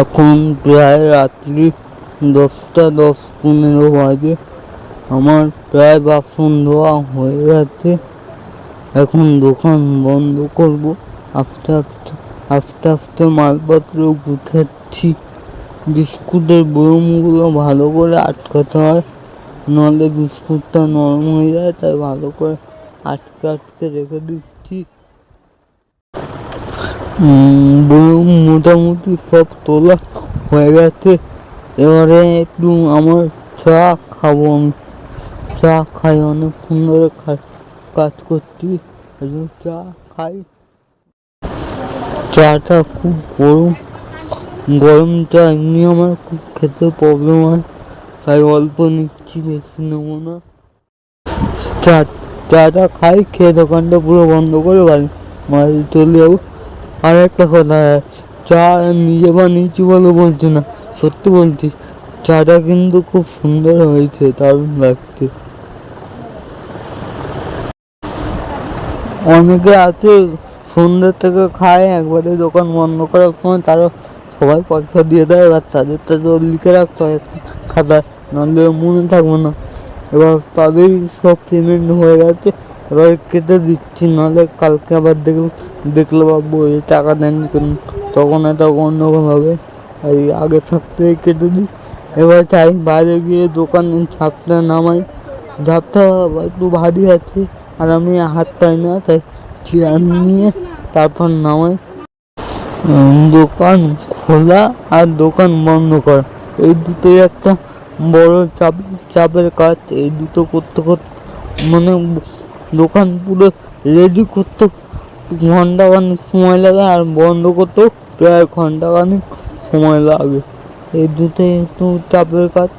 এখন প্রায় রাত্রি দশটা দশ পনেরো বাজে। আমার প্রায় বাসন ধোয়া হয়ে গেছে। এখন দোকান বন্ধ করব। আস্তে আস্তে আস্তে আস্তে মালপত্র গুছাচ্ছি। বিস্কুটের বয়মগুলো ভালো করে আটকাতে হয়। নাহলে বিস্কুটটা নরম হয়ে যায়, তাই ভালো করে আটকে আটকে রেখে দিচ্ছি। মোটামুটি সব তোলা হয়ে গেছে। এবারে একটু আমার চা খাব আমি। চা খাই, অনেকক্ষণ ধরে খা- কাজ করছি। চা খাই। চাটা খুব গরম। গরম চা এমনি আমার খুব খেতে প্রবলেম হয়, তাই অল্প নিচ্ছি, বেশি নেব না। চা, চাটা খাই, খেয়ে দোকানটা পুরো বন্ধ করে বাড়ি বাড়ি চলে যাব। আর একটা কথা চা নিজে বানিয়েছি বলে বলছি না, সত্যি বলছি, চাটা কিন্তু খুব সুন্দর হয়েছে, দারুণ লাগছে। অনেকে আছে, সন্ধ্যে থেকে খায়, একবারে দোকান বন্ধ করার সময় তারা সবাই পয়সা দিয়ে দেয়, এবার তাদেরটা তো লিখে রাখতে হয় খাতায় নাহলে মনে থাকবে না। এবার তাদের সব পেমেন্ট হয়ে গেছে এবার কেটে দিচ্ছি, নাহলে কালকে আবার দেখলে দেখলে ভাববো এই টাকা দেননি কেন? তখন এটা গন্ডগোল হবে। তাই আগে থাকতে কেটে দিই। এবার চাই বাইরে গিয়ে দোকানে ঝাপটা নামাই। ঝাপটা একটু ভারী আছে, আর আমি হাত পাই না, তাই চেয়ার নিয়ে তারপর নামাই। দোকান খোলা আর দোকান বন্ধ করা। এই দুটোই একটা বড় চাপ চাপের কাজ। এই দুটো করতে করতে মানে দোকান পুরো রেডি করতে ঘণ্টা খানিক সময় লাগে আর বন্ধ করতেও প্রায় ঘণ্টা খানিক সময় লাগে। এই দুটোই একটু চাপের কাজ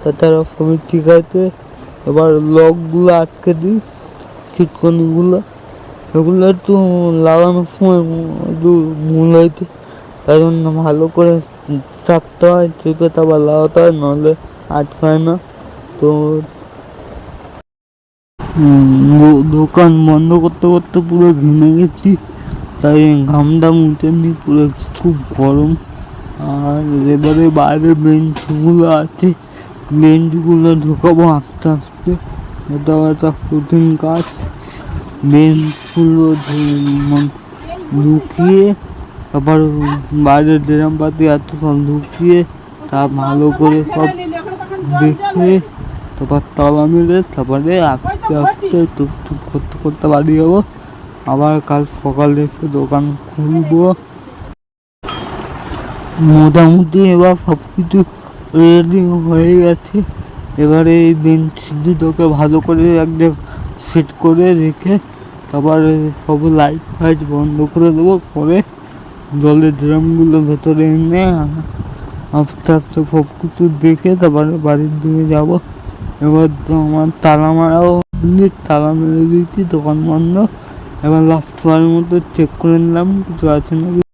তাছাড়া সবই ঠিক আছে। এবার লকগুলো আটকে দিই ছিটকনিগুলো এগুলো একটু লাগানোর সময় একটু ভুল হয়েছে, তাই জন্য ভালো করে চাপতে হয়, চেপে তারপর লাগাতে হয়, নাহলে আটকায় না। তো দোকান বন্ধ করতে করতে পুরো ঘেমে গেছি। তাই ঘামটা মুছে পুরো খুব গরম। আর এবারে বাইরে বেঞ্চগুলো আছে। বেঞ্চগুলো ঢোকাবো আস্তে আস্তে। এটা একটা কঠিন কাজ। বেঞ্চগুলো ঢুকিয়ে তারপর বাইরে ড্রাম পাতি আছে সব ঢুকিয়ে তা ভালো করে সব দেখে তারপর তালা মেরে তারপরে আস্তে আস্তে টুকটুক করতে করতে বাড়ি যাব। আবার কাল সকালে এসে দোকান খুলবো। মোটামুটি এবার সব কিছু রেডি হয়ে গেছে। এবারে এই বেঞ্চ দুটোকে ভালো করে একদম সেট করে রেখে তারপর সব লাইট ফাইট বন্ধ করে দেবো। করে জলের ড্রামগুলো ভেতরে এনে আস্তে আস্তে সব কিছু দেখে তারপরে বাড়ির দিকে যাব। এবার আমার তালা মারাও তালা মেরে দিয়েছি, দোকান বন্ধ। এবার লাস্ট বারের মতো চেক করে নিলাম, কিছু আছে নাকি?